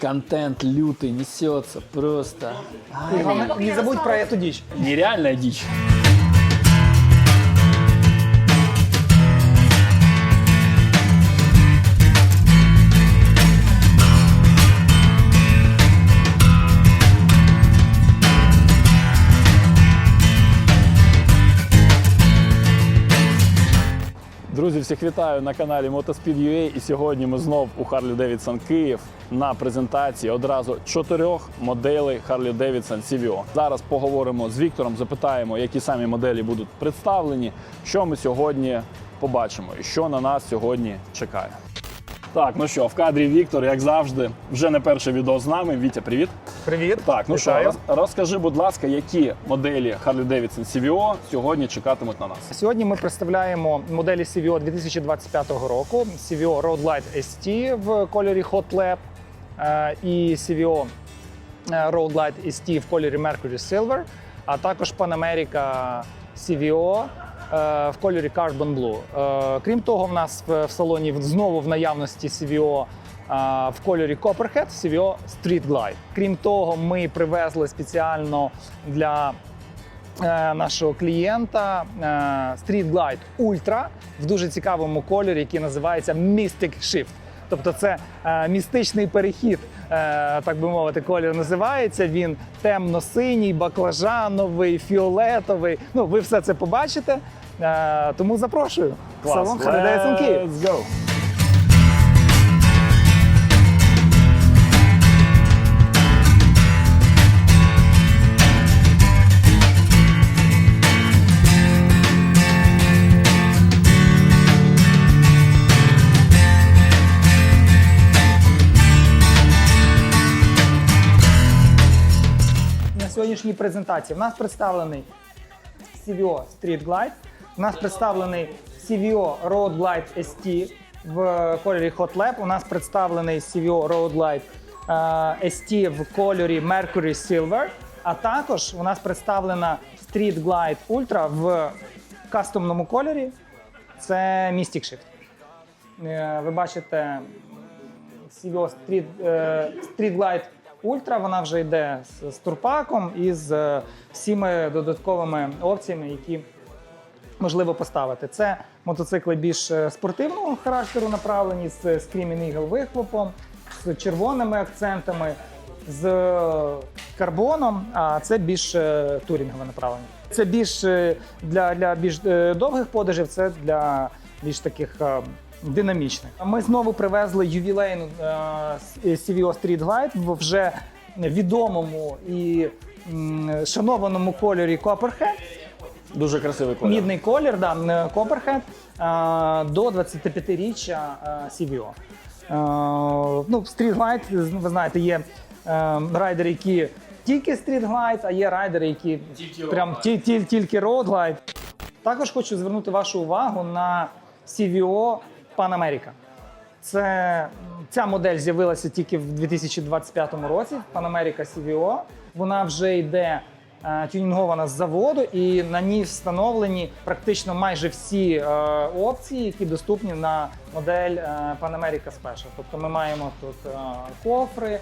Контент лютый несется просто. Не забудь про эту дичь. Нереальная дичь. Друзі, всіх вітаю на каналі Motospid.ua і сьогодні ми знов у Harley Davidson Київ на презентації одразу чотирьох моделей Harley Davidson CVO. Зараз поговоримо з Віктором, запитаємо, які самі моделі будуть представлені, що ми сьогодні побачимо і що на нас сьогодні чекає. Так, ну що, в кадрі Віктор, як завжди, вже не перше відео з нами. Вітя, привіт. Привіт. Так, ну що, Вітаю. роз- розкажи, будь ласка, які моделі Harley Davidson CVO сьогодні чекатимуть на нас. Сьогодні ми представляємо моделі CVO 2025 року. CVO Road Light ST в кольорі Hot Lab е, і CVO е, Road Light ST в кольорі Mercury Silver, а також Pan America CVO в кольорі Carbon Blue. Е, Крім того, в нас в салоні знову в наявності CVO е, в кольорі Copperhead, CVO Street Glide. Крім того, ми привезли спеціально для е, нашого клієнта е, Street Glide Ultra в дуже цікавому кольорі, який називається Mystic Shift. Тобто це е, містичний перехід, е, так би мовити, колір називається. Він темно-синій, баклажановий, фіолетовий. Ну, ви все це побачите. Е, тому запрошую. Клас. Салон. Let's go! Сьогоднішній презентації. В нас представлений CVO Street Glide, у нас представлений CVO Road Glide ST в кольорі Hot Lab, у нас представлений CVO Road Glide е, ST в кольорі Mercury Silver, а також у нас представлена Street Glide Ultra в кастомному кольорі. Це Mystic Shift. Е, Ви бачите CVO Street, е, Street Glide Ultra, вона вже йде з, з турпаком і з е, всіми додатковими опціями, які можливо поставити. Це мотоцикли більш е, спортивного характеру направлені з Screaming Eagle вихлопом, з червоними акцентами, з е, карбоном, а це більш турінгове направлення. Це більш для, для більш довгих подорожів, це для більш таких динамічних. Ми знову привезли ювілейну е, CVO Street Glide в вже відомому і шанованому кольорі Copperhead. Дуже красивий колір. Мідний колір, да, е, Copperhead е, до 25-річчя е, CVO. Е, Ну, Street Glide, ви знаєте, є е, райдери, які тільки Street Glide, а є райдери, які прям ті, ті, тільки Road Glide. Також хочу звернути вашу увагу на CVO Pan America. Це ця модель з'явилася тільки в 2025 році. Pan America CVO. Вона вже йде е, тюнінгована з заводу, і на ній встановлені практично майже всі е, опції, які доступні на модель е, Pan America Special. Тобто ми маємо тут е, кофри,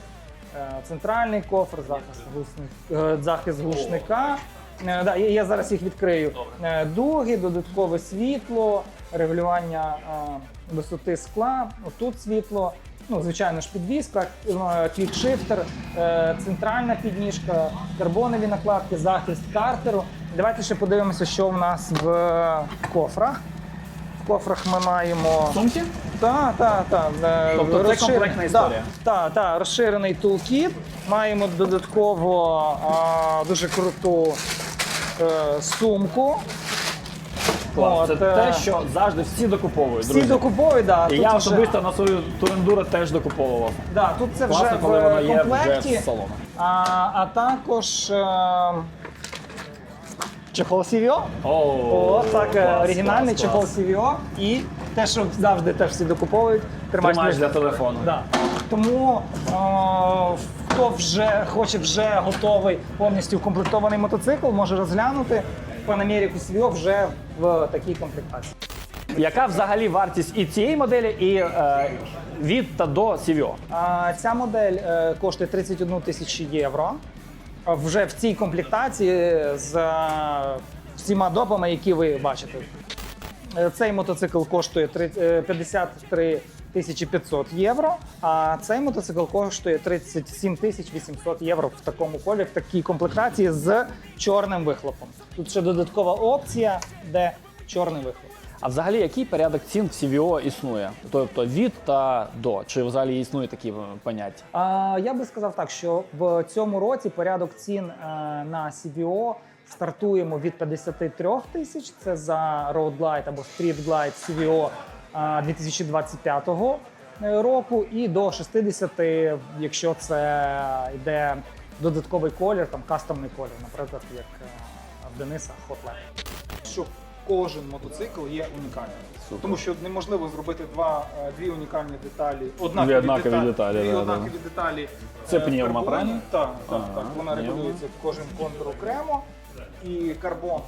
е, центральний кофр, захист, глушник, е, захист глушника. Е, Да, я, я зараз їх відкрию. Е, Дуги, додаткове світло, регулювання е, висоти скла. Отут світло. Ну, звичайно ж, підвіска, е, квікшифтер, е, центральна підніжка, карбонові накладки, захист картеру. Давайте ще подивимося, що в нас в кофрах. В кофрах ми маємо Сумки? так, так, так. Тобто це комплектна історія? Так, так, розширений тулкіт. Маємо додатково а, дуже круту е, сумку. Клас. Це От, е, те, що завжди всі докуповують. Всі друзі. докуповують, да. І тут я вже- особисто на свою турендуро теж докуповував. Да, тут це вже Класно, коли воно в є комплекті. вже з салону. А, а також е, чехол CVO. О, О, так, е, клас, оригінальний клас, чехол клас. CVO. І те, що завжди теж всі докуповують. Тримаєш для телефону. Да. Тому е, хто вже хоче вже готовий повністю укомплектований мотоцикл, може розглянути Панамеріку Свіо вже в такій комплектації. Яка взагалі вартість і цієї моделі, і е, від та до CVO. А, ця модель е, коштує 31 тисячу євро. Вже в цій комплектації з е, всіма допами, які ви бачите. Е, Цей мотоцикл коштує три- е, 53 тисячі 500 євро, а цей мотоцикл коштує 37 тисяч 800 євро в такому колі, в такій комплектації з чорним вихлопом. Тут ще додаткова опція, де чорний вихлоп. А взагалі, який порядок цін в CVO існує? Тобто від та до? Чи взагалі існує такі е, поняття? А, я би сказав так, що в цьому році порядок цін на CVO стартуємо від 53 тисяч. Це за Road Glide або Street Glide CVO е, 2025 року, і до 60, якщо це йде додатковий колір, там кастомний колір, наприклад, як е, в Дениса Hot що кожен мотоцикл є унікальним. Тому що неможливо зробити два, е, дві унікальні деталі, однакові, Дві однакові деталі, дві да, да. деталі. Це е, пневма, правильно? Так, так, Ага, так. Вона регулюється кожен контур окремо і карбон.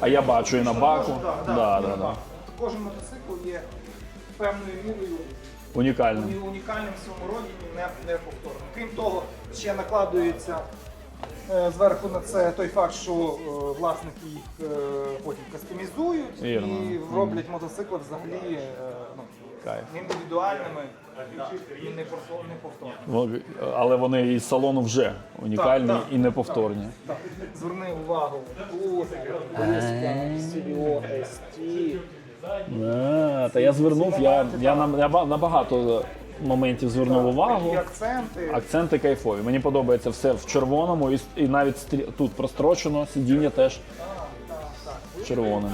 А я бачу і на баку. Да, так, да, да. Кожен мотоцикл є певною мірою Унікально. уні- унікальним в своєму роді і не, неповторним. Крім того, ще накладується е, зверху на це той факт, що е, власники їх е, потім кастомізують Вірно. і роблять мотоцикли взагалі е, Кайф. індивідуальними і неповтор- неповторними. Вон- Але вони із салону вже унікальні Так, так, і неповторні. Так, зверни увагу. А, та я звернув, я, я на, багато моментів звернув увагу. Акценти. Акценти кайфові. Мені подобається все в червоному, і, і навіть стрі- тут прострочено, сидіння теж червоним.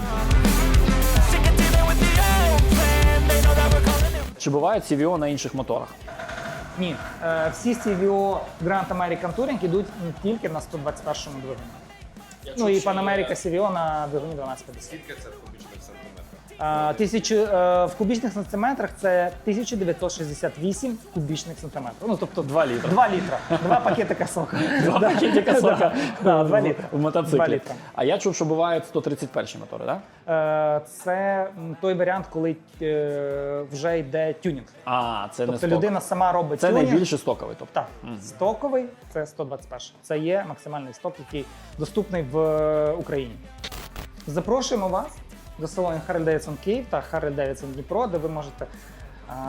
Чи бувають CVO на інших моторах? Ні, е, всі CVO Grand American Touring йдуть не тільки на 121 двигуні. Ну і Pan America CVO на двигуні 1250. Скільки це Тисячу, е, в кубічних сантиметрах це 1968 кубічних сантиметрів. Ну, тобто 2 літри. 2 літра. Два пакетика сока. Два пакетика сока Да, два літра. в мотоциклі. Два літра. А я чув, що бувають 131 мотори, так? Е, Це м, той варіант, коли е, вже йде тюнінг. А, це не Тобто сток. людина сама робить Це тюнінг. найбільше стоковий. Тобто. Так, стоковий це 121. Це є максимальний сток, який доступний в е, Україні. Запрошуємо вас до салону Harley Davidson Київ та Harley Davidson Дніпро, де ви можете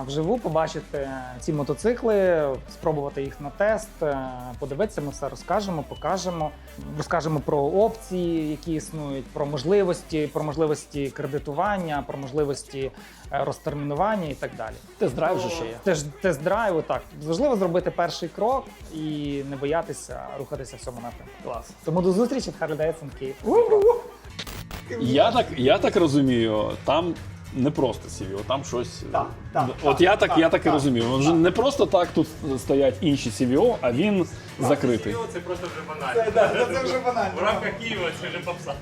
вживу побачити ці мотоцикли, спробувати їх на тест, е, подивитися. Ми все розкажемо, покажемо. Розкажемо про опції, які існують, про можливості, про можливості кредитування, про можливості е, розтермінування і так далі. Тест-драйв же ще є. Теж тест-драйву, так. Важливо зробити перший крок і не боятися рухатися в цьому напрямку. Клас. Тому до зустрічі в Harley Davidson Київ. Я так, я так розумію, там не просто CVO, там щось. Так, так, От я так, я так і розумію. Вже не просто так тут стоять інші CVO, а він закритий. Це просто вже банально. Це вже банально. В рамках Києва це вже попса.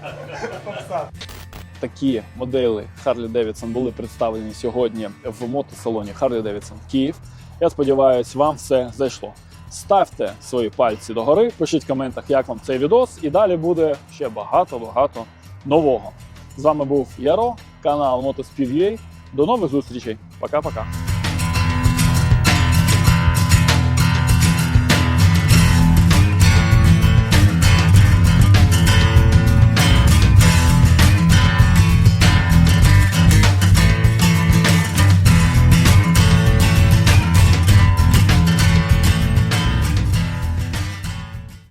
Такі моделі Harley Davidson були представлені сьогодні в мотосалоні Harley Davidson Київ. Я сподіваюся, вам все зайшло. Ставте свої пальці догори, пишіть в коментах, як вам цей відос, і далі буде ще багато-багато нового. З вами був Яро, канал Motospів.ua. До нових зустрічей. Пока-пока.